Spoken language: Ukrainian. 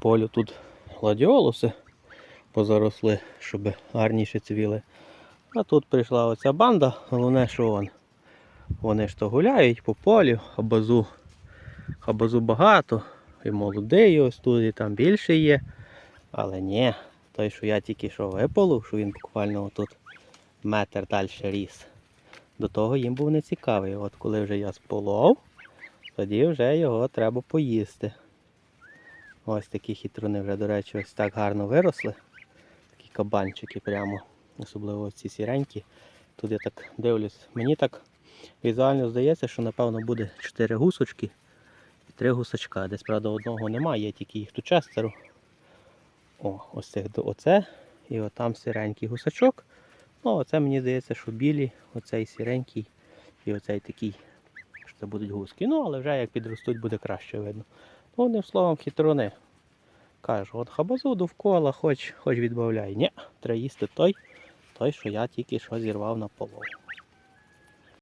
полю тут гладіолуси позаросли, щоб гарніше цвіли. А тут прийшла оця банда, головне, що вон. Вони ж то гуляють по полю, хабазу, хабазу багато, і молодий ось тут, і там більше є. Але ні, той, що я тільки що виполов, що він буквально тут метр далі ріс. До того їм був не цікавий. От коли вже я сполов, тоді вже його треба поїсти. Ось такі хитруни вже, до речі, ось так гарно виросли. Такі кабанчики прямо, особливо ці сіренькі. Тут я так дивлюсь, мені так візуально здається, що напевно буде 4 гусочки і 3 гусачка. Десь, правда, одного немає, є тільки їх тут шестеро. О, ось цих до оце. І отам сіренький гусачок. Ну, оце мені здається, що білі, оцей сіренький і оцей такий, що це будуть гуски. Ну, але вже як підростуть, буде краще видно. Одним словом, хитруни. Кажу, от хабазу довкола, хоч, хоч відбавляй. Ні, треба їсти той, той, що я тільки що зірвав на половину.